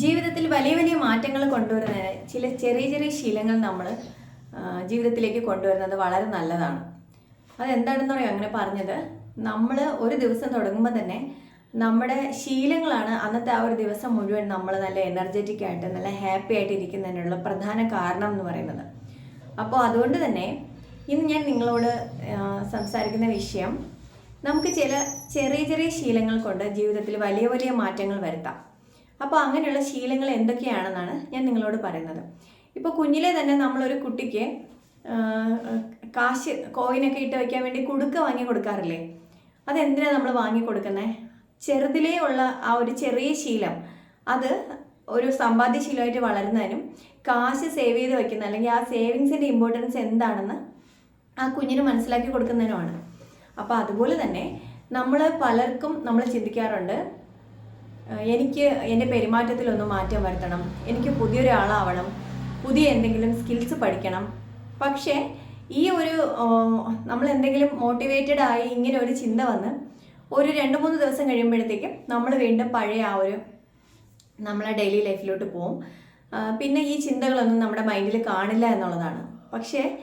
ജീവിതത്തിൽ വലിയ വലിയ മാറ്റങ്ങൾ കൊണ്ടുവരുന്നതിന് ചില ചെറിയ ചെറിയ ശീലങ്ങൾ നമ്മൾ ജീവിതത്തിലേക്ക് കൊണ്ടുവരുന്നത് വളരെ നല്ലതാണ്. അതെന്താണെന്ന് പറയാം അങ്ങനെ പറഞ്ഞത്. നമ്മൾ ഒരു ദിവസം തുടങ്ങുമ്പോൾ തന്നെ നമ്മുടെ ശീലങ്ങളാണ് അന്നത്തെ ആ ഒരു ദിവസം മുഴുവൻ നമ്മൾ നല്ല എനർജറ്റിക് ആയിട്ട് നല്ല ഹാപ്പി ആയിട്ട് ഇരിക്കുന്നതിനുള്ള പ്രധാന കാരണം എന്ന് പറയുന്നത്. അപ്പോൾ അതുകൊണ്ട് തന്നെ ഇന്ന് ഞാൻ നിങ്ങളോട് സംസാരിക്കുന്ന വിഷയം നമുക്ക് ചില ചെറിയ ചെറിയ ശീലങ്ങൾ കൊണ്ട് ജീവിതത്തിൽ വലിയ വലിയ മാറ്റങ്ങൾ വരുത്താം. അപ്പോൾ അങ്ങനെയുള്ള ശീലങ്ങൾ എന്തൊക്കെയാണെന്നാണ് ഞാൻ നിങ്ങളോട് പറയുന്നത്. ഇപ്പോൾ കുഞ്ഞിലെ തന്നെ നമ്മളൊരു കുട്ടിക്ക് കാശ് കോയിനൊക്കെ ഇട്ട് വയ്ക്കാൻ വേണ്ടി കുടുക്ക വാങ്ങി കൊടുക്കാറില്ലേ? അതെന്തിനാണ് നമ്മൾ വാങ്ങി കൊടുക്കുന്നത് ചെറുതിലേ ഉള്ള ആ ഒരു ചെറിയ ശീലം അത് ഒരു സമ്പാദ്യശീലമായിട്ട് വളരുന്നതിനും കാശ് സേവ് ചെയ്ത് വെക്കുന്ന അല്ലെങ്കിൽ ആ സേവിങ്സിന്റെ ഇമ്പോർട്ടൻസ് എന്താണെന്ന് ആ കുഞ്ഞിന് മനസ്സിലാക്കി കൊടുക്കുന്നതിനുമാണ്. അപ്പോൾ അതുപോലെ തന്നെ നമ്മൾ പലർക്കും നമ്മൾ ചിന്തിക്കാറുണ്ട് എനിക്ക് എന്റെ പെരുമാറ്റത്തിലൊന്ന് മാറ്റം വരുത്തണം. എനിക്ക് പുതിയൊരാളാവണം. പുതിയ എന്തെങ്കിലും സ്കിൽസ് പഠിക്കണം. പക്ഷേ ഈ ഒരു നമ്മൾ എന്തെങ്കിലും മോട്ടിവേറ്റഡ് ആയി ഇങ്ങനെ ഒരു ചിന്ത വന്ന് ഒരു രണ്ട് മൂന്ന് ദിവസം കഴിയുമ്പോഴത്തേക്കും നമ്മൾ വീണ്ടും പഴയ ആ ഒരു നമ്മളെ ഡെയിലി ലൈഫിലോട്ട് പോവും. പിന്നെ ഈ ചിന്തകളൊന്നും നമ്മുടെ മൈൻഡിൽ കാണില്ല എന്നുള്ളതാണ്. പക്ഷേ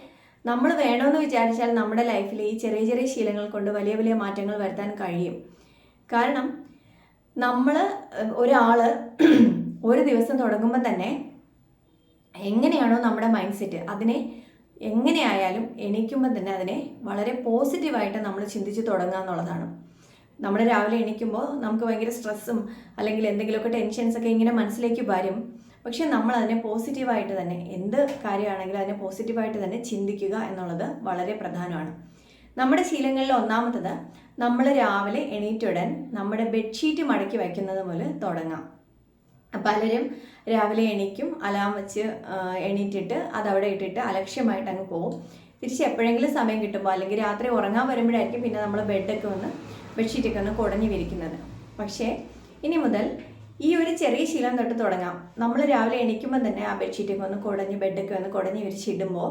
നമ്മൾ വേണമെന്ന് വിചാരിച്ചാൽ നമ്മുടെ ലൈഫിൽ ഈ ചെറിയ ചെറിയ ശീലങ്ങൾ കൊണ്ട് വലിയ വലിയ മാറ്റങ്ങൾ വരുത്താൻ കഴിയും. കാരണം നമ്മൾ ഒരാൾ ഒരു ദിവസം തുടങ്ങുമ്പോൾ തന്നെ എങ്ങനെയാണോ നമ്മുടെ മൈൻഡ് സെറ്റ് അതിനെ എങ്ങനെയായാലും എണീക്കുമ്പോൾ തന്നെ അതിനെ വളരെ പോസിറ്റീവായിട്ട് നമ്മൾ ചിന്തിച്ച് തുടങ്ങുക എന്നുള്ളതാണ്. നമ്മൾ രാവിലെ എണീക്കുമ്പോൾ നമുക്ക് ഭയങ്കര സ്ട്രെസ്സും അല്ലെങ്കിൽ എന്തെങ്കിലുമൊക്കെ ടെൻഷൻസൊക്കെ ഇങ്ങനെ മനസ്സിലേക്ക് വരും. പക്ഷെ നമ്മൾ അതിനെ പോസിറ്റീവായിട്ട് തന്നെ എന്ത് കാര്യമാണെങ്കിലും അതിനെ പോസിറ്റീവായിട്ട് തന്നെ ചിന്തിക്കുക എന്നുള്ളത് വളരെ പ്രധാനമാണ്. നമ്മുടെ ശീലങ്ങളിൽ ഒന്നാമത്തത് നമ്മൾ രാവിലെ എണീറ്റുടൻ നമ്മുടെ ബെഡ്ഷീറ്റ് മടക്കി വയ്ക്കുന്നത് മുതൽ തുടങ്ങാം. പലരും രാവിലെ എണീക്കും അലാം വെച്ച് എണീറ്റിട്ട് അതവിടെ ഇട്ടിട്ട് അലക്ഷ്യമായിട്ട് അങ്ങ് പോകും തിരിച്ച് എപ്പോഴെങ്കിലും സമയം കിട്ടുമ്പോൾ അല്ലെങ്കിൽ രാത്രി ഉറങ്ങാൻ വരുമ്പോഴായിരിക്കും പിന്നെ നമ്മൾ ബെഡൊക്കെ ഒന്ന് ബെഡ്ഷീറ്റൊക്കെ ഒന്ന് കുടഞ്ഞു വിരിക്കുന്നത്. പക്ഷേ ഇനി മുതൽ ഈ ഒരു ചെറിയ ശീലം തൊട്ട് തുടങ്ങാം. നമ്മൾ രാവിലെ എണീക്കുമ്പോൾ തന്നെ ആ ബെഡ്ഷീറ്റൊക്കെ ഒന്ന് കുടഞ്ഞ് ബെഡൊക്കെ ഒന്ന് കുടഞ്ഞ് വിരിച്ചിടുമ്പോൾ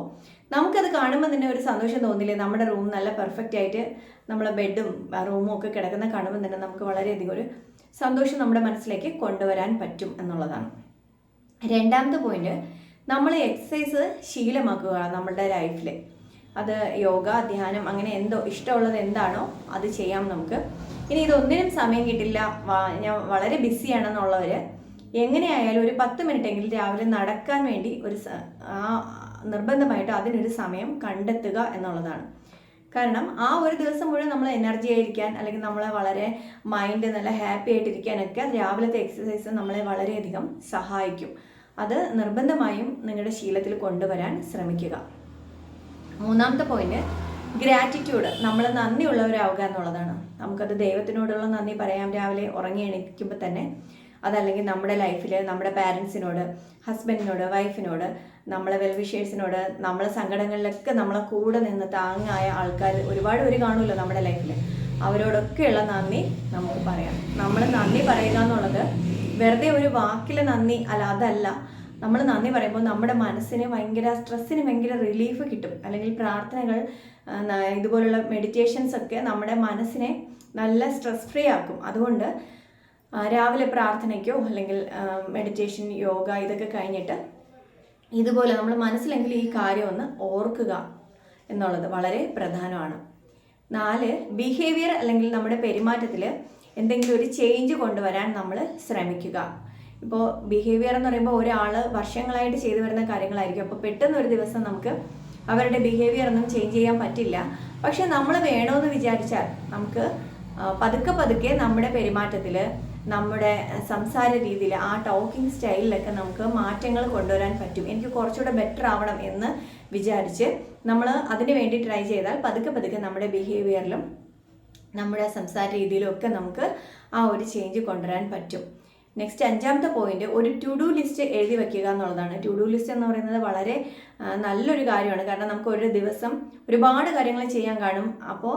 നമുക്കത് കാണുമ്പോൾ തന്നെ ഒരു സന്തോഷം തോന്നില്ലേ? നമ്മുടെ റൂം നല്ല പെർഫെക്റ്റ് ആയിട്ട് നമ്മളെ ബെഡും റൂമും ഒക്കെ കിടക്കുന്ന കാണുമ്പോൾ തന്നെ നമുക്ക് വളരെയധികം ഒരു സന്തോഷം നമ്മുടെ മനസ്സിലേക്ക് കൊണ്ടുവരാൻ പറ്റും എന്നുള്ളതാണ്. രണ്ടാമത്തെ പോയിന്റ് നമ്മൾ എക്സസൈസ് ശീലമാക്കുക നമ്മളുടെ ലൈഫിൽ അത് യോഗ ധ്യാനം അങ്ങനെ എന്തോ ഇഷ്ടമുള്ളത് എന്താണോ അത് ചെയ്യാം നമുക്ക്. ഇനി ഇതൊന്നിനും സമയം കിട്ടില്ല. ഞാൻ വളരെ ബിസിയാണെന്നുള്ളവർ എങ്ങനെയായാലും ഒരു പത്ത് മിനിറ്റ് എങ്കിലും രാവിലെ നടക്കാൻ വേണ്ടി ഒരു ആ നിർബന്ധമായിട്ട് അതിനൊരു സമയം കണ്ടെത്തുക എന്നുള്ളതാണ്. കാരണം ആ ഒരു ദിവസം മുഴുവൻ നമ്മൾ എനർജി ആയിരിക്കാൻ അല്ലെങ്കിൽ നമ്മളെ വളരെ മൈൻഡ് നല്ല ഹാപ്പി ആയിട്ടിരിക്കാനൊക്കെ രാവിലത്തെ എക്സസൈസ് നമ്മളെ വളരെയധികം സഹായിക്കും. അത് നിർബന്ധമായും നിങ്ങളുടെ ശീലത്തിൽ കൊണ്ടുവരാൻ ശ്രമിക്കുക. മൂന്നാമത്തെ പോയിന്റ് ഗ്രാറ്റിറ്റ്യൂഡ് നമ്മൾ നന്ദിയുള്ളവരാവുക എന്നുള്ളതാണ്. നമുക്കത് ദൈവത്തിനോടുള്ള നന്ദി പറയാം. രാവിലെ ഉറങ്ങി എണീക്കുമ്പോൾ തന്നെ അതല്ലെങ്കിൽ നമ്മുടെ ലൈഫിൽ നമ്മുടെ പാരൻസിനോട് ഹസ്ബൻഡിനോട് വൈഫിനോട് നമ്മളെ വെൽവിഷേഴ്സിനോട് നമ്മളെ സങ്കടങ്ങളിലൊക്കെ നമ്മളെ കൂടെ നിന്ന് താങ്ങായ ആൾക്കാർ ഒരുപാട് പേര് കാണുമല്ലോ നമ്മുടെ ലൈഫിൽ അവരോടൊക്കെയുള്ള നന്ദി നമുക്ക് പറയാം. നമ്മൾ നന്ദി പറയുക എന്നുള്ളത് വെറുതെ ഒരു വാക്കിലെ നന്ദി അല്ല അതല്ല. നമ്മൾ നന്ദി പറയുമ്പോൾ നമ്മുടെ മനസ്സിന് ഭയങ്കര സ്ട്രെസ്സിന് ഭയങ്കര റിലീഫ് കിട്ടും. അല്ലെങ്കിൽ പ്രാർത്ഥനകൾ ഇതുപോലുള്ള മെഡിറ്റേഷൻസ് ഒക്കെ നമ്മുടെ മനസ്സിനെ നല്ല സ്ട്രെസ് ഫ്രീ ആക്കും. അതുകൊണ്ട് രാവിലെ പ്രാർത്ഥനയ്ക്കോ അല്ലെങ്കിൽ മെഡിറ്റേഷൻ യോഗ ഇതൊക്കെ കഴിഞ്ഞിട്ട് ഇതുപോലെ നമ്മൾ മനസ്സിലെങ്കിൽ ഈ കാര്യം ഒന്ന് ഓർക്കുക എന്നുള്ളത് വളരെ പ്രധാനമാണ്. നാല് ബിഹേവിയർ അല്ലെങ്കിൽ നമ്മുടെ പെരുമാറ്റത്തിൽ എന്തെങ്കിലും ഒരു ചേഞ്ച് കൊണ്ടുവരാൻ നമ്മൾ ശ്രമിക്കുക. ഇപ്പോൾ ബിഹേവിയർ എന്ന് പറയുമ്പോൾ ഒരാൾ വർഷങ്ങളായിട്ട് ചെയ്തു വരുന്ന കാര്യങ്ങളായിരിക്കും. അപ്പോൾ പെട്ടെന്ന് ഒരു ദിവസം നമുക്ക് അവരുടെ ബിഹേവിയർ ഒന്നും ചേഞ്ച് ചെയ്യാൻ പറ്റില്ല. പക്ഷെ നമ്മൾ വേണമെന്ന് വിചാരിച്ചാൽ നമുക്ക് പതുക്കെ പതുക്കെ നമ്മുടെ പെരുമാറ്റത്തിൽ നമ്മുടെ സംസാര രീതിയിൽ ആ ടോക്കിംഗ് സ്റ്റൈലിലൊക്കെ നമുക്ക് മാറ്റങ്ങൾ കൊണ്ടുവരാൻ പറ്റും. എനിക്ക് കുറച്ചുകൂടെ ബെറ്റർ ആവണം എന്ന് വിചാരിച്ച് നമ്മൾ അതിന് വേണ്ടി ട്രൈ ചെയ്താൽ പതുക്കെ പതുക്കെ നമ്മുടെ ബിഹേവിയറിലും നമ്മുടെ സംസാര രീതിയിലും ഒക്കെ നമുക്ക് ആ ഒരു ചേഞ്ച് കൊണ്ടുവരാൻ പറ്റും. നെക്സ്റ്റ് അഞ്ചാമത്തെ പോയിന്റ് ഒരു ടു ഡു ലിസ്റ്റ് എഴുതി വെക്കുക എന്നുള്ളതാണ്. ടു ഡു ലിസ്റ്റ് എന്ന് പറയുന്നത് വളരെ നല്ലൊരു കാര്യമാണ്. കാരണം നമുക്ക് ഒരു ദിവസം ഒരുപാട് കാര്യങ്ങൾ ചെയ്യാൻ കാണും. അപ്പോൾ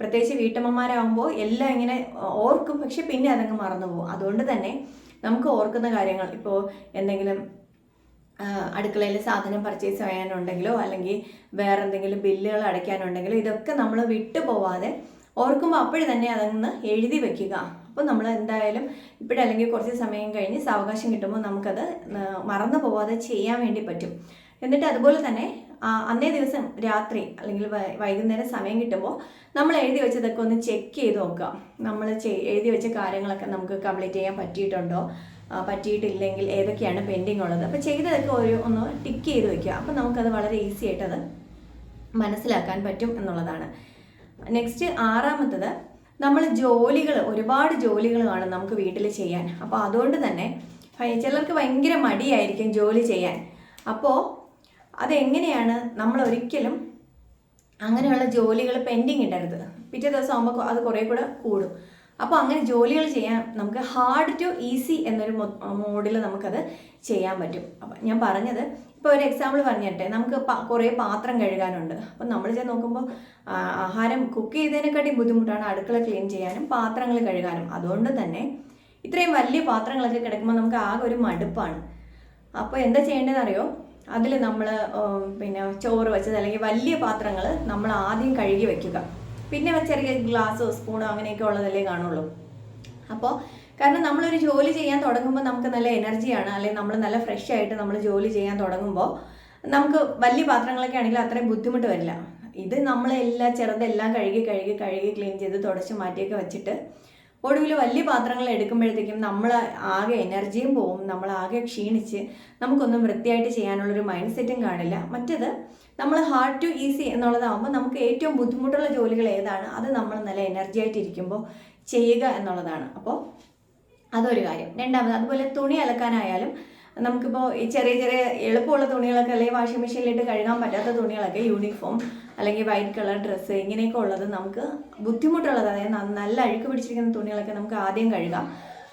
പ്രത്യേകിച്ച് വീട്ടമ്മമാരാകുമ്പോൾ എല്ലാം ഇങ്ങനെ ഓർക്കും. പക്ഷെ പിന്നെ അതങ്ങ് മറന്നു പോകും. അതുകൊണ്ട് തന്നെ നമുക്ക് ഓർക്കുന്ന കാര്യങ്ങൾ ഇപ്പോൾ എന്തെങ്കിലും അടുക്കളയിൽ സാധനം പർച്ചേസ് ചെയ്യാനുണ്ടെങ്കിലോ അല്ലെങ്കിൽ വേറെ എന്തെങ്കിലും ബില്ലുകൾ അടയ്ക്കാനുണ്ടെങ്കിലോ ഇതൊക്കെ നമ്മൾ വിട്ടു പോവാതെ ഓർക്കുമ്പോൾ അപ്പോഴും തന്നെ അതങ്ങ് എഴുതി വെക്കുക. അപ്പോൾ നമ്മൾ എന്തായാലും ഇപ്പോഴല്ലെങ്കിൽ കുറച്ച് സമയം കഴിഞ്ഞ് സാവകാശം കിട്ടുമ്പോൾ നമുക്കത് മറന്നു പോവാതെ ചെയ്യാൻ വേണ്ടി പറ്റും. എന്നിട്ട് അതുപോലെ തന്നെ അന്നേ ദിവസം രാത്രി അല്ലെങ്കിൽ വൈകുന്നേരം സമയം കിട്ടുമ്പോൾ നമ്മൾ എഴുതി വെച്ചതൊക്കെ ഒന്ന് ചെക്ക് ചെയ്ത് നോക്കാം നമ്മൾ എഴുതി വെച്ച കാര്യങ്ങളൊക്കെ നമുക്ക് കംപ്ലീറ്റ് ചെയ്യാൻ പറ്റിയിട്ടുണ്ടോ? പറ്റിയിട്ടില്ലെങ്കിൽ ഏതൊക്കെയാണ് പെൻഡിങ് ഉള്ളത്? അപ്പോൾ ചെയ്തതൊക്കെ ഒരു ഒന്ന് ടിക്ക് ചെയ്ത് വെക്കുക. അപ്പോൾ നമുക്കത് വളരെ ഈസി ആയിട്ടത് മനസ്സിലാക്കാൻ പറ്റും എന്നുള്ളതാണ്. നെക്സ്റ്റ് ആറാമത്തത് നമ്മൾ ജോലികൾ ഒരുപാട് ജോലികൾ കാണും നമുക്ക് വീട്ടിൽ ചെയ്യാൻ. അപ്പോൾ അതുകൊണ്ട് തന്നെ ചിലർക്ക് ഭയങ്കര മടിയായിരിക്കും ജോലി ചെയ്യാൻ. അപ്പോൾ അതെങ്ങനെയാണ് നമ്മൾ ഒരിക്കലും അങ്ങനെയുള്ള ജോലികൾ പെൻഡിങ് ഇടരുത്. പിറ്റേ ദിവസം ആകുമ്പോൾ അത് കുറേ കൂടെ കൂടും. അപ്പോൾ അങ്ങനെ ജോലികൾ ചെയ്യാൻ നമുക്ക് ഹാർഡ് ടു ഈസി എന്നൊരു മോഡിൽ നമുക്കത് ചെയ്യാൻ പറ്റും. അപ്പം ഞാൻ പറഞ്ഞത് ഇപ്പോൾ ഒരു എക്സാമ്പിൾ പറഞ്ഞിട്ടെ നമുക്ക് കുറേ പാത്രം കഴുകാനുണ്ട്. അപ്പം നമ്മൾ ചെന്ന് നോക്കുമ്പോൾ ആഹാരം കുക്ക് ചെയ്തതിനെക്കാട്ടി ബുദ്ധിമുട്ടാണ് അടുക്കള ക്ലീൻ ചെയ്യാനും പാത്രങ്ങൾ കഴുകാനും. അതുകൊണ്ട് തന്നെ ഇത്രയും വലിയ പാത്രങ്ങളൊക്കെ കിടക്കുമ്പോൾ നമുക്ക് ആകെ ഒരു മടുപ്പാണ്. അപ്പോൾ എന്താ ചെയ്യേണ്ടതെന്ന് അറിയോ അതിൽ നമ്മൾ പിന്നെ ചോറ് വെച്ചത് അല്ലെങ്കിൽ വലിയ പാത്രങ്ങൾ നമ്മൾ ആദ്യം കഴുകി വെക്കുക. പിന്നെ ചെറിയ ഗ്ലാസ്സോ സ്പൂണോ അങ്ങനെയൊക്കെ ഉള്ളതല്ലേ കാണുള്ളൂ. അപ്പോൾ കാരണം നമ്മളൊരു ജോലി ചെയ്യാൻ തുടങ്ങുമ്പോൾ നമുക്ക് നല്ല എനർജിയാണ് അല്ലെങ്കിൽ നമ്മൾ നല്ല ഫ്രഷ് ആയിട്ട് നമ്മൾ ജോലി ചെയ്യാൻ തുടങ്ങുമ്പോൾ നമുക്ക് വലിയ പാത്രങ്ങളൊക്കെ ആണെങ്കിൽ അത്രയും ബുദ്ധിമുട്ട് വരില്ല. ഇത് നമ്മളെല്ലാം ചെറുതെല്ലാം കഴുകി കഴുകി കഴുകി ക്ലീൻ ചെയ്ത് തുടച്ച് മാറ്റിയൊക്കെ വെച്ചിട്ട് ഒടുവിൽ വലിയ പാത്രങ്ങൾ എടുക്കുമ്പോഴത്തേക്കും നമ്മൾ ആകെ എനർജിയും പോവും. നമ്മൾ ആകെ ക്ഷീണിച്ച് നമുക്കൊന്നും വൃത്തിയായിട്ട് ചെയ്യാനുള്ളൊരു മൈൻഡ് സെറ്റും കാണില്ല. മറ്റത് നമ്മൾ ഹാർഡ് ടു ഈസി എന്നുള്ളതാകുമ്പോൾ നമുക്ക് ഏറ്റവും ബുദ്ധിമുട്ടുള്ള ജോലികൾ ഏതാണ്? അത് നമ്മൾ നല്ല എനർജി ആയിട്ടിരിക്കുമ്പോൾ ചെയ്യുക എന്നുള്ളതാണ്. അപ്പോൾ അതൊരു കാര്യം. രണ്ടാമത് അതുപോലെ തുണി അലക്കാനായാലും നമുക്കിപ്പോൾ ഈ ചെറിയ ചെറിയ എളുപ്പമുള്ള തുണികളൊക്കെ അല്ലെങ്കിൽ വാഷിംഗ് മെഷീനിലിട്ട് കഴുകാൻ പറ്റാത്ത തുണികളൊക്കെ യൂണിഫോം അല്ലെങ്കിൽ വൈറ്റ് കളർ ഡ്രസ്സ് ഇങ്ങനെയൊക്കെ ഉള്ളത് നമുക്ക് ബുദ്ധിമുട്ടുള്ളത് അതായത് നല്ല അഴുക്ക് പിടിച്ചിരിക്കുന്ന തുണികളൊക്കെ നമുക്ക് ആദ്യം കഴുകാം.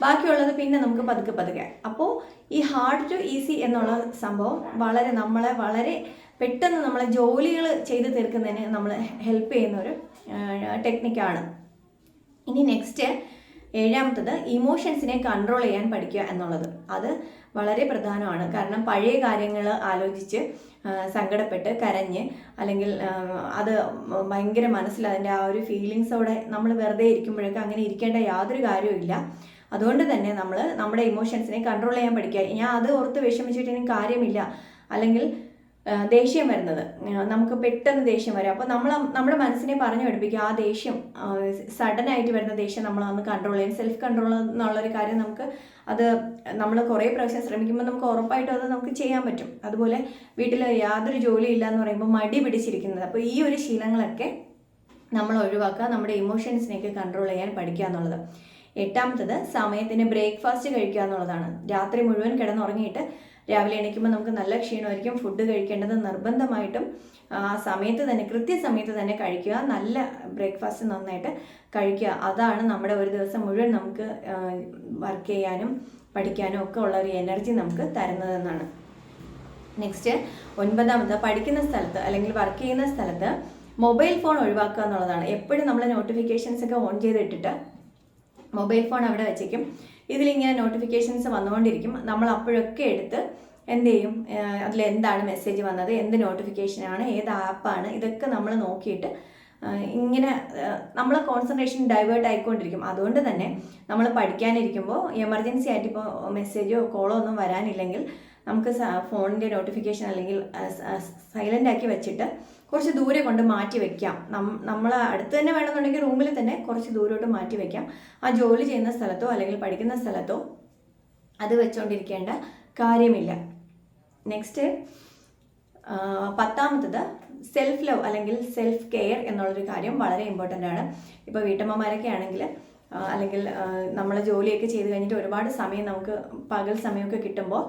ബാക്കിയുള്ളത് പിന്നെ നമുക്ക് പതുക്കെ പതുക്കെ. അപ്പോൾ ഈ ഹാർഡ് ടു ഈസി എന്നുള്ള സംഭവം വളരെ നമ്മളെ വളരെ പെട്ടെന്ന് നമ്മളെ ജോലികൾ ചെയ്ത് തീർക്കുന്നതിന് നമ്മൾ ഹെൽപ്പ് ചെയ്യുന്ന ഒരു ടെക്നിക്കാണ് ഇനി നെക്സ്റ്റ് ഏഴാമത്തത് ഇമോഷൻസിനെ കൺട്രോൾ ചെയ്യാൻ പഠിക്കുക എന്നുള്ളത്. അത് വളരെ പ്രധാനമാണ്. കാരണം പഴയ കാര്യങ്ങൾ ആലോചിച്ച് സങ്കടപ്പെട്ട് കരഞ്ഞ് അല്ലെങ്കിൽ അത് ഭയങ്കര മനസ്സിൽ അതിന്റെ ആ ഒരു ഫീലിങ്സ് ഫീലിങ്സോടെ നമ്മൾ വെറുതെ ഇരിക്കുമ്പോഴൊക്കെ അങ്ങനെ ഇരിക്കേണ്ട യാതൊരു കാര്യവുമില്ല അതുകൊണ്ട് തന്നെ നമ്മൾ നമ്മുടെ ഇമോഷൻസിനെ കൺട്രോൾ ചെയ്യാൻ പഠിക്കുക. ഞാൻ അത് ഓർത്ത് വിഷമിച്ചിട്ടുണ്ടെങ്കിൽ കാര്യമില്ല. അല്ലെങ്കിൽ ദേഷ്യം വരുന്നത്. നമുക്ക് പെട്ടെന്ന് ദേഷ്യം വരും. അപ്പോൾ നമ്മൾ നമ്മുടെ മനസ്സിനെ പറഞ്ഞു പഠിപ്പിക്കുക ആ ദേഷ്യം സഡൻ ആയിട്ട് വരുന്ന ദേഷ്യം നമ്മൾ അന്ന് കൺട്രോൾ ചെയ്യും. സെൽഫ് കൺട്രോൾ എന്നുള്ളൊരു കാര്യം നമുക്ക് അത് നമ്മൾ കുറേ പ്രാവശ്യം ശ്രമിക്കുമ്പോൾ നമുക്ക് ഉറപ്പായിട്ടും അത് നമുക്ക് ചെയ്യാൻ പറ്റും. അതുപോലെ വീട്ടിൽ യാതൊരു ജോലി ഇല്ല എന്ന് പറയുമ്പോൾ മടി പിടിച്ചിരിക്കുന്നത്. അപ്പോൾ ഈ ഒരു ശീലങ്ങളൊക്കെ നമ്മൾ ഒഴിവാക്കുക നമ്മുടെ ഇമോഷൻസിനെയൊക്കെ കൺട്രോൾ ചെയ്യാൻ പഠിക്കുക എന്നുള്ളത്. എട്ടാമത്തത് സമയത്തിന് ബ്രേക്ക്ഫാസ്റ്റ് കഴിക്കുക എന്നുള്ളതാണ്. രാത്രി മുഴുവൻ കിടന്നുറങ്ങിയിട്ട് രാവിലെ എണീക്കുമ്പോൾ നമുക്ക് നല്ല ക്ഷീണമായിരിക്കും. ഫുഡ് കഴിക്കേണ്ടത് നിർബന്ധമായിട്ടും ആ സമയത്ത് തന്നെ കൃത്യസമയത്ത് തന്നെ കഴിക്കുക. നല്ല ബ്രേക്ക്ഫാസ്റ്റ് നന്നായിട്ട് കഴിക്കുക. അതാണ് നമ്മുടെ ഒരു ദിവസം മുഴുവൻ നമുക്ക് വർക്ക് ചെയ്യാനും പഠിക്കാനും ഒക്കെ ഉള്ള ഒരു എനർജി നമുക്ക് തരുന്നതെന്നാണ് നെക്സ്റ്റ് ഒൻപതാമത് പഠിക്കുന്ന സ്ഥലത്ത് അല്ലെങ്കിൽ വർക്ക് ചെയ്യുന്ന സ്ഥലത്ത് മൊബൈൽ ഫോൺ ഒഴിവാക്കുക എന്നുള്ളതാണ്. എപ്പോഴും നമ്മൾ നോട്ടിഫിക്കേഷൻസ് ഒക്കെ ഓൺ ചെയ്തിട്ടിട്ട് മൊബൈൽ ഫോൺ അവിടെ വെച്ചേക്കും. ഇതിലിങ്ങനെ നോട്ടിഫിക്കേഷൻസ് വന്നുകൊണ്ടിരിക്കും. നമ്മൾ അപ്പോഴൊക്കെ എടുത്ത് എന്ത് ചെയ്യും? അതിൽ എന്താണ് മെസ്സേജ് വന്നത്? എന്ത് നോട്ടിഫിക്കേഷനാണ് ഏത് ആപ്പാണ് ഇതൊക്കെ നമ്മൾ നോക്കിയിട്ട് ഇങ്ങനെ നമ്മൾ കോൺസെൻട്രേഷൻ ഡൈവേർട്ട് ആയിക്കൊണ്ടിരിക്കും. അതുകൊണ്ട് തന്നെ നമ്മൾ പഠിക്കാനിരിക്കുമ്പോൾ എമർജൻസി ആയിട്ട് ഇപ്പോൾ മെസ്സേജോ കോളോ ഒന്നും വരാനില്ലെങ്കിൽ നമുക്ക് ഫോണിന്റെ നോട്ടിഫിക്കേഷൻ അല്ലെങ്കിൽ സൈലന്റ് ആക്കി വെച്ചിട്ട് കുറച്ച് ദൂരെ കൊണ്ട് മാറ്റി വെക്കാം. നമ്മൾ അടുത്ത് തന്നെ വേണമെന്നുണ്ടെങ്കിൽ റൂമിൽ തന്നെ കുറച്ച് ദൂരോട്ട് മാറ്റി വെക്കാം. ആ ജോലി ചെയ്യുന്ന സ്ഥലത്തോ അല്ലെങ്കിൽ പഠിക്കുന്ന സ്ഥലത്തോ അത് വെച്ചുകൊണ്ടിരിക്കേണ്ട കാര്യമില്ല. നെക്സ്റ്റ് പത്താമത്തത് സെൽഫ് ലവ് അല്ലെങ്കിൽ സെൽഫ് കെയർ എന്നുള്ളൊരു കാര്യം വളരെ ഇമ്പോർട്ടന്റ് ആണ്. ഇപ്പോൾ വീട്ടമ്മമാരൊക്കെ ആണെങ്കിൽ അല്ലെങ്കിൽ നമ്മൾ ജോലിയൊക്കെ ചെയ്ത് കഴിഞ്ഞിട്ട് ഒരുപാട് സമയം നമുക്ക് പകൽ സമയമൊക്കെ കിട്ടുമ്പോൾ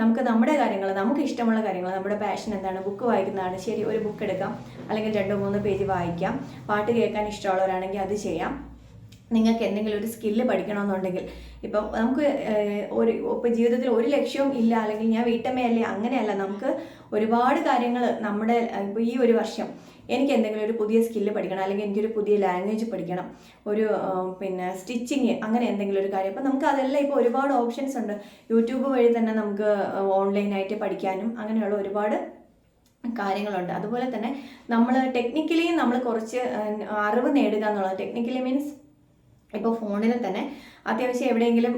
നമുക്ക് നമ്മുടെ കാര്യങ്ങൾ നമുക്ക് ഇഷ്ടമുള്ള കാര്യങ്ങൾ നമ്മുടെ പാഷൻ എന്താണ് ബുക്ക് വായിക്കുന്നതാണ് ശരി ഒരു ബുക്ക് എടുക്കാം അല്ലെങ്കിൽ രണ്ടോ മൂന്നോ പേജ് വായിക്കാം പാട്ട് കേൾക്കാൻ ഇഷ്ടമുള്ളവരാണെങ്കിൽ അത് ചെയ്യാം. നിങ്ങൾക്ക് എന്തെങ്കിലും ഒരു സ്കില്ല് പഠിക്കണമെന്നുണ്ടെങ്കിൽ ഇപ്പം നമുക്ക് ഒരു ഇപ്പം ജീവിതത്തിൽ ഒരു ലക്ഷ്യവും ഇല്ല അല്ലെങ്കിൽ ഞാൻ വീട്ടമ്മയല്ലേ അങ്ങനെയല്ല നമുക്ക് ഒരുപാട് കാര്യങ്ങൾ നമ്മുടെ ഇപ്പോൾ ഈ ഒരു വർഷം എനിക്ക് എന്തെങ്കിലും ഒരു പുതിയ സ്കില്ല് പഠിക്കണം അല്ലെങ്കിൽ എനിക്കൊരു പുതിയ ലാംഗ്വേജ് പഠിക്കണം ഒരു പിന്നെ സ്റ്റിച്ചിങ് അങ്ങനെ എന്തെങ്കിലും ഒരു കാര്യം. അപ്പം നമുക്ക് അതെല്ലാം ഇപ്പോൾ ഒരുപാട് ഓപ്ഷൻസ് ഉണ്ട്. യൂട്യൂബ് വഴി തന്നെ നമുക്ക് ഓൺലൈനായിട്ട് പഠിക്കാനും അങ്ങനെയുള്ള ഒരുപാട് കാര്യങ്ങളുണ്ട്. അതുപോലെ തന്നെ നമ്മൾ ടെക്നിക്കലി നമ്മൾ കുറച്ച് അറിവ് നേടുക എന്നുള്ളത്. ടെക്നിക്കലി മീൻസ് ഇപ്പോൾ ഫോണിൽ തന്നെ അത്യാവശ്യം എവിടെയെങ്കിലും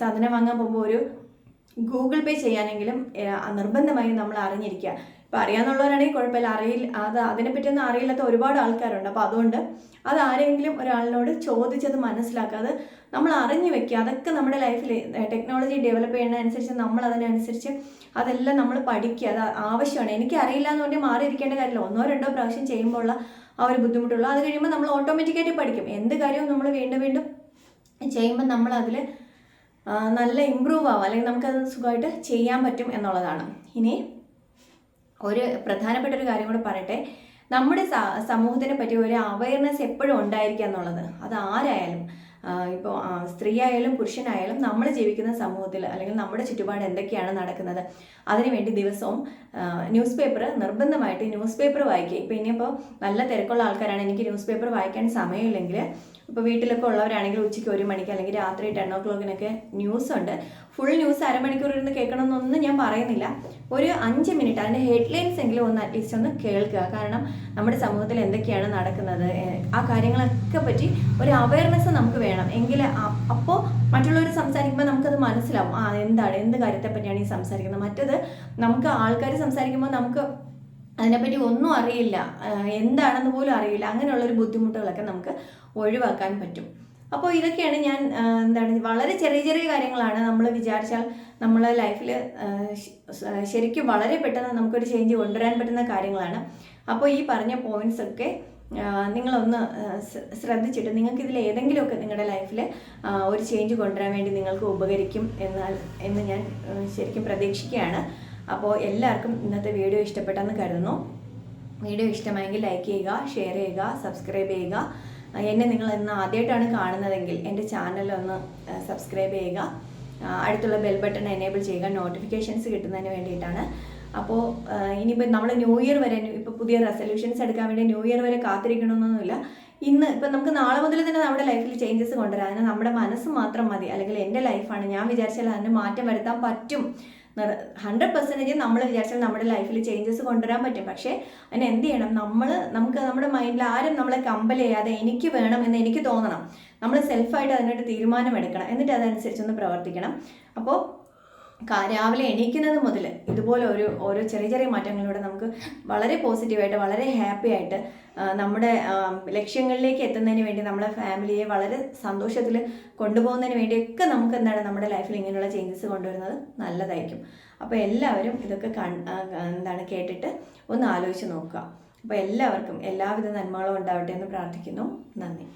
സാധനം വാങ്ങാൻ പോകുമ്പോൾ ഒരു ഗൂഗിൾ പേ ചെയ്യാനെങ്കിലും നിർബന്ധമായും നമ്മൾ അറിഞ്ഞിരിക്കുക. ഇപ്പം അറിയാവുന്നവരാണെങ്കിൽ കുഴപ്പമില്ല. അറിയില്ല അത് അതിനെപ്പറ്റിയൊന്നും അറിയില്ലാത്ത ഒരുപാട് ആൾക്കാരുണ്ട്. അപ്പോൾ അതുകൊണ്ട് അത് ആരെങ്കിലും ഒരാളിനോട് ചോദിച്ചത് മനസ്സിലാക്കാതെ നമ്മൾ അറിഞ്ഞു വെക്കുക. അതൊക്കെ നമ്മുടെ ലൈഫിൽ ടെക്നോളജി ഡെവലപ്പ് ചെയ്യുന്നതനുസരിച്ച് നമ്മൾ അതിനനുസരിച്ച് അതെല്ലാം നമ്മൾ പഠിക്കുക. അത് ആവശ്യമാണ്. എനിക്ക് അറിയില്ല എന്ന് പറഞ്ഞാൽ മാറിയിരിക്കേണ്ട കാര്യമില്ല. ഒന്നോ രണ്ടോ പ്രാവശ്യം ചെയ്യുമ്പോഴുള്ള ആ ഒരു ബുദ്ധിമുട്ടുള്ളൂ. അത് കഴിയുമ്പോൾ നമ്മൾ ഓട്ടോമാറ്റിക്കായിട്ട് പഠിക്കും. എന്ത് കാര്യവും നമ്മൾ വീണ്ടും വീണ്ടും ചെയ്യുമ്പോൾ നമ്മൾ അതിൽ നല്ല ഇമ്പ്രൂവ് ആവും. അല്ലെങ്കിൽ നമുക്കത് സുഖമായിട്ട് ചെയ്യാൻ പറ്റും എന്നുള്ളതാണ്. ഇനി ഒരു പ്രധാനപ്പെട്ട ഒരു കാര്യം കൂടെ പറയട്ടെ. നമ്മുടെ സമൂഹത്തിനെ പറ്റി ഒരു അവയർനെസ് എപ്പോഴും ഉണ്ടായിരിക്കുക എന്നുള്ളത്. അത് ആരായാലും ഇപ്പോൾ സ്ത്രീ ആയാലും പുരുഷനായാലും നമ്മൾ ജീവിക്കുന്ന സമൂഹത്തിൽ അല്ലെങ്കിൽ നമ്മുടെ ചുറ്റുപാട് എന്തൊക്കെയാണ് നടക്കുന്നത്. അതിനുവേണ്ടി ദിവസവും ന്യൂസ് പേപ്പർ നിർബന്ധമായിട്ട് ന്യൂസ് പേപ്പർ വായിക്കുക. ഇപ്പോൾ ഇനിയിപ്പോൾ നല്ല തിരക്കുള്ള ആൾക്കാരാണ്. എനിക്ക് ന്യൂസ് പേപ്പർ വായിക്കാൻ സമയമില്ലെങ്കിൽ ഇപ്പോൾ വീട്ടിലൊക്കെ ഉള്ളവരാണെങ്കിൽ ഉച്ചയ്ക്ക് ഒരു മണിക്ക് അല്ലെങ്കിൽ രാത്രി ടെൻ ഓ ക്ലോക്കിനൊക്കെ ന്യൂസ് ഉണ്ട്. ഫുൾ ന്യൂസ് അരമണിക്കൂർ ഇരുന്ന് കേൾക്കണമെന്നൊന്നും ഞാൻ പറയുന്നില്ല. ഒരു അഞ്ച് മിനിറ്റ് അതിന്റെ ഹെഡ്ലൈൻസ് എങ്കിലും ഒന്ന് അറ്റ്ലീസ്റ്റ് ഒന്ന് കേൾക്കുക. കാരണം നമ്മുടെ സമൂഹത്തിൽ എന്തൊക്കെയാണ് നടക്കുന്നത്? ആ കാര്യങ്ങളൊക്കെ പറ്റി ഒരു അവയർനെസ് നമുക്ക് വേണം. എങ്കിൽ അപ്പോൾ മറ്റുള്ളവർ സംസാരിക്കുമ്പോൾ നമുക്കത് മനസ്സിലാവും. ആ എന്താണ്? എന്ത് കാര്യത്തെ പറ്റിയാണ് ഈ സംസാരിക്കുന്നത്? മറ്റത് നമുക്ക് ആൾക്കാർ സംസാരിക്കുമ്പോൾ നമുക്ക് അതിനെപ്പറ്റി ഒന്നും അറിയില്ല. എന്താണെന്ന് പോലും അറിയില്ല. അങ്ങനെയുള്ളൊരു ബുദ്ധിമുട്ടുകളൊക്കെ നമുക്ക് ഒഴിവാക്കാൻ പറ്റും. അപ്പോൾ ഇതൊക്കെയാണ് ഞാൻ എന്താണ് വളരെ ചെറിയ ചെറിയ കാര്യങ്ങളാണ് നമ്മൾ വിചാരിച്ചാൽ നമ്മളെ ലൈഫിൽ ശരിക്കും വളരെ പെട്ടെന്ന് നമുക്കൊരു ചേഞ്ച് കൊണ്ടുവരാൻ പറ്റുന്ന കാര്യങ്ങളാണ്. അപ്പോൾ ഈ പറഞ്ഞ പോയിന്റ്സ് ഒക്കെ നിങ്ങളൊന്ന് ശ്രദ്ധിച്ചിട്ട് നിങ്ങൾക്ക് ഇതിൽ ഏതെങ്കിലുമൊക്കെ നിങ്ങളുടെ ലൈഫിൽ ഒരു ചേഞ്ച് കൊണ്ടുവരാൻ വേണ്ടി നിങ്ങൾക്ക് ഉപകരിക്കും എന്നാൽ എന്ന് ഞാൻ ശരിക്കും പ്രതീക്ഷിക്കുകയാണ്. അപ്പോൾ എല്ലാവർക്കും ഇന്നത്തെ വീഡിയോ ഇഷ്ടപ്പെട്ടെന്ന് കരുതുന്നു. വീഡിയോ ഇഷ്ടമായെങ്കിൽ ലൈക്ക് ചെയ്യുക ഷെയർ ചെയ്യുക സബ്സ്ക്രൈബ് ചെയ്യുക. എന്നെ നിങ്ങൾ ഇന്ന് ആദ്യമായിട്ടാണ് കാണുന്നതെങ്കിൽ എന്റെ ചാനൽ ഒന്ന് സബ്സ്ക്രൈബ് ചെയ്യുക. അടുത്തുള്ള ബെൽ ബട്ടൺ എനേബിൾ ചെയ്യുക. നോട്ടിഫിക്കേഷൻസ് കിട്ടുന്നതിന് വേണ്ടിയിട്ടാണ്. അപ്പോൾ ഇനിയിപ്പോൾ നമ്മൾ ന്യൂ ഇയർ വരെ ഇപ്പോൾ പുതിയ റെസൊല്യൂഷൻസ് എടുക്കാൻ വേണ്ടി ന്യൂ ഇയർ വരെ കാത്തിരിക്കണമെന്നൊന്നുമില്ല ഇന്ന് ഇപ്പം നമുക്ക് നാളെ മുതൽ തന്നെ നമ്മുടെ ലൈഫിൽ ചേഞ്ചസ് കൊണ്ടുവരാം. അതിന് നമ്മുടെ മനസ്സ് മാത്രം മതി. അല്ലെങ്കിൽ എന്റെ ലൈഫാണ് ഞാൻ വിചാരിച്ചാൽ അതിന് മാറ്റം വരുത്താൻ പറ്റും. ഹൺഡ്രഡ് പെർസെന്റേജ് നമ്മൾ വിചാരിച്ചാൽ നമ്മുടെ ലൈഫിൽ ചേഞ്ചസ് കൊണ്ടുവരാൻ പറ്റും. പക്ഷേ അതിന് എന്ത് ചെയ്യണം? നമ്മൾ നമുക്ക് നമ്മുടെ മൈൻഡിൽ ആരും നമ്മളെ കമ്പൽ ചെയ്യാതെ എനിക്ക് വേണം എന്ന് എനിക്ക് തോന്നണം. നമ്മൾ സെൽഫായിട്ട് അതിനൊരു തീരുമാനം എടുക്കണം. എന്നിട്ട് അതനുസരിച്ചൊന്ന് പ്രവർത്തിക്കണം. അപ്പോൾ രാവിലെ എണീക്കുന്നത് മുതൽ ഇതുപോലെ ഒരു ഓരോ ചെറിയ ചെറിയ മാറ്റങ്ങളിലൂടെ നമുക്ക് വളരെ പോസിറ്റീവായിട്ട് വളരെ ഹാപ്പി ആയിട്ട് നമ്മുടെ ലക്ഷ്യങ്ങളിലേക്ക് എത്തുന്നതിന് വേണ്ടി നമ്മളെ ഫാമിലിയെ വളരെ സന്തോഷത്തിൽ കൊണ്ടുപോകുന്നതിന് വേണ്ടിയൊക്കെ നമുക്ക് എന്താണ് നമ്മുടെ ലൈഫിൽ ഇങ്ങനെയുള്ള ചേഞ്ചസ് കൊണ്ടുവരുന്നത്? നല്ലതായിരിക്കും. അപ്പോൾ എല്ലാവരും ഇതൊക്കെ എന്താണ് കേട്ടിട്ട് ഒന്ന് ആലോചിച്ച് നോക്കുക. അപ്പോൾ എല്ലാവർക്കും എല്ലാവിധ നന്മകളും ഉണ്ടാവട്ടെ എന്ന് പ്രാർത്ഥിക്കുന്നു. നന്ദി.